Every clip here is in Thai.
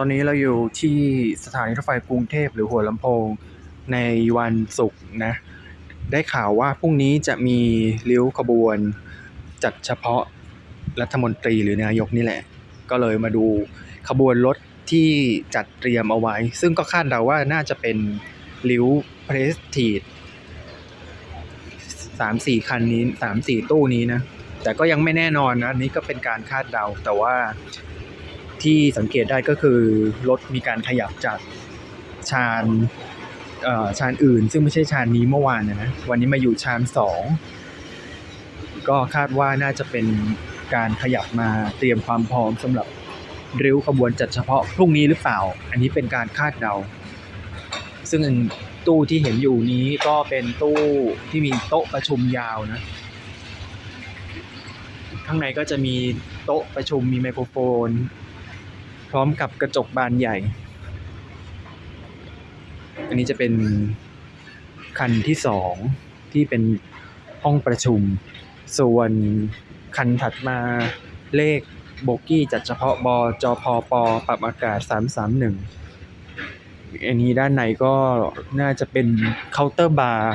อนนี้เราอยู่ที่สถานีรถไฟกรุงเทพหรือหัวลำโพงในวันศุกร์นะ ได้ข่าวว่าพรุ่งนี้จะมีริ้วขบวน จัดเฉพาะรัฐมนตรีหรือนายกนี่แหละ ก็เลยมาดูขบวนรถที่จัดเตรียมเอาไว้ ซึ่งก็คาดเดาว่าน่าจะเป็นริ้วเพรสทีดสามสี่คันนี้สามสี่ตู้นี้นะ แต่ก็ยังไม่แน่นอนนะนนี้ก็เป็นการคาดเดาแต่ว่า ที่สังเกตได้ก็คือรถมีการขยับจากชานชานอื่น ซึ่งไม่ใช่ชานนี้เมื่อวานนะนะ วันนี้มาอยู่ชานสองก็คาดว่าน่าจะเป็นการขยับมาเตรียมความพร้อมสำหรับริ้วขบวนจัดเฉพาะพรุ่งนี้หรือเปล่า อันนี้เป็นการคาดเดา ซึ่งตู้ที่เห็นอยู่นี้ก็เป็นตู้ที่มีโต๊ะประชุมยาวนะ ข้างในก็จะมีโต๊ะประชุมมีไมโครโฟน พร้อมกับกระจกบานใหญ่ อันนี้จะเป็นคันที่สองที่เป็นห้องประชุม ส่วนคันถัดมาเลขโบกี้จัดเฉพาะบจพปปรับอากาศ 331 อันนี้ด้านในก็น่าจะเป็นเคาน์เตอร์บาร์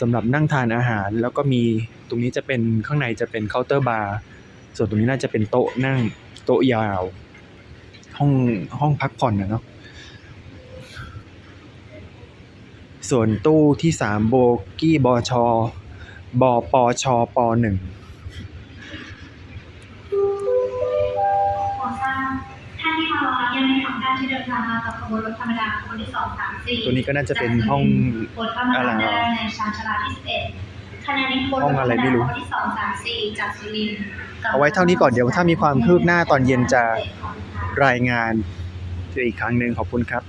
สำหรับนั่งทานอาหาร แล้วก็มีตรงนี้จะเป็นข้างในจะเป็นเคาน์เตอร์บาร์ส่วนตรงนี้น่าจะเป็นโต๊ะนั่งโต๊ะยาว ห้องห้องพักผ่อนนะเนาะส่วนตู้ที่สามโบกี้บชบปชปหนึ่งขอทราบท่านที่มารอรับยังมีสองท่านที่เดินทางมากับขบวนรถธรรมดาขบวนที่สองสามสี่ตัวนี้ก็น่าจะเป็นห้องกดเข้ามาอะไรรับวะ ได้ในชานชาลาที่สิบเอ็ดคะแนนนี้ขบวนห้องอะไรไม่รู้ขบวนที่สองสามสี่จากสุรินทร์กับเอาไว้เท่านี้ก่อนเดี๋ยวถ้ามีความคืบหน้าตอนเย็นจะรายงานอีกครั้งหนึ่งขอบคุณครับ